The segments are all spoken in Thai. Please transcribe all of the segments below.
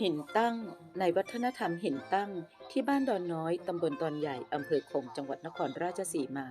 หินตั้งในวัฒนธรรมหินตั้งที่บ้านดอนน้อยตำบลดอนใหญ่อำเภอคงจังหวัดนครราชสีมา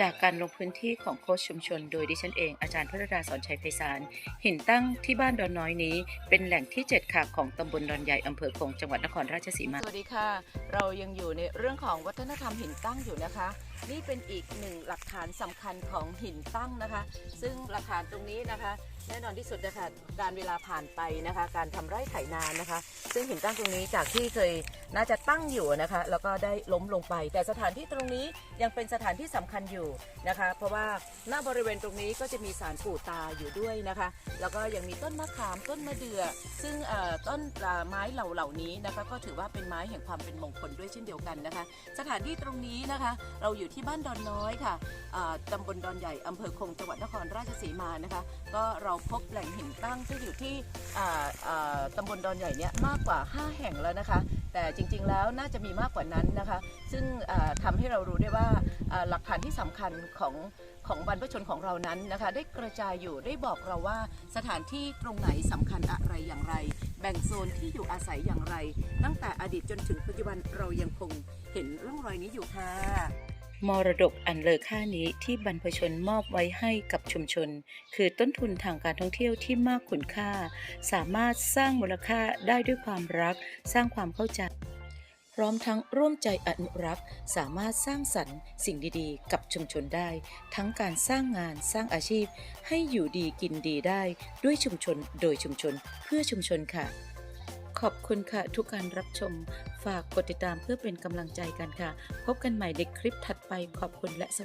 จากการลงพื้นที่ของโค้ชชุมชน โดยดิฉันเองอาจารย์พระดาสอนชัยไพศาลหินตั้งที่บ้านดอนน้อยนี้ เป็นแหล่งที่7ค่ะของตำบลดอนใหญ่อำเภอคงจังหวัดนครราชสีมา สวัสดีค่ะ เรายังอยู่ในเรื่องของวัฒนธรรมหินตั้งอยู่นะคะนี่เป็นอีกหนึ่งหลักฐานสำคัญของหินตั้งนะคะ ซึ่งหลักฐานตรงนี้นะคะ แน่นอนที่สุดนะคะการเวลาผ่านไปนะคะ การทำไร่ไถนานะคะ ซึ่งหินตั้งตรงนี้จากที่เคยน่าจะตั้งอยู่นะคะ แล้วก็ได้ล้มลงไป แต่สถานที่ตรงนี้ยังเป็นสถานที่สำคัญอยู่นะคะ เพราะว่าหน้าบริเวณตรงนี้ก็จะมีสารปู่ตาอยู่ด้วยนะคะ แล้วก็ยังมีต้นมะขามต้นมะเดื่อซึ่งต้นไม้เหล่าเหล่านี้นะคะ ก็ถือว่าเป็นไม้แห่งความเป็นมงคลด้วยเช่นเดียวกันนะคะ สถานที่ตรงนี้นะคะ เราอยู่ที่บ้านดอนน้อยค่ะตำบลดอนใหญ่อำเภอคงจังหวัดนครราชสีมานะคะ ก็เราพบแหล่งหินตั้งที่อยู่ที่ตำบลดอนใหญ่เนี่ยมากกว่า 5 แห่งแล้วนะคะ แต่จริงๆแล้วน่าจะมีมากกว่านั้นนะคะ ซึ่งอ่าทำให้เรารู้ได้ว่าหลักฐานที่สำคัญของของบรรพชนของเรานั้นนะคะ ได้กระจายอยู่ได้บอกเราว่าสถานที่ตรงไหนสำคัญอะไรอย่างไร แบ่งโซนที่อยู่อาศัยอย่างไร ตั้งแต่อดีตจนถึงปัจจุบันเรายังคงเห็นร่องรอยนี้อยู่ค่ะ มรดกอันเลอค่านี้ที่บรรพชนมอบไว้ให้กับชุมชน คือต้นทุนทางการท่องเที่ยวที่มากคุณค่า สามารถสร้างมูลค่าได้ด้วยความรัก สร้างความเข้าใจ พร้อมทั้งร่วมใจอนุรักษ์ สามารถสร้างสรรค์สิ่งดีๆ กับชุมชนได้ ทั้งการสร้างงานสร้างอาชีพ ให้อยู่ดีกินดีได้ด้วยชุมชนโดยชุมชนเพื่อชุมชนค่ะ ขอบคุณค่ะทุกการรับชม ฝากกดติดตามเพื่อเป็นกำลังใจกันค่ะ พบกันใหม่ในคลิปถัดไปขอบคุณและส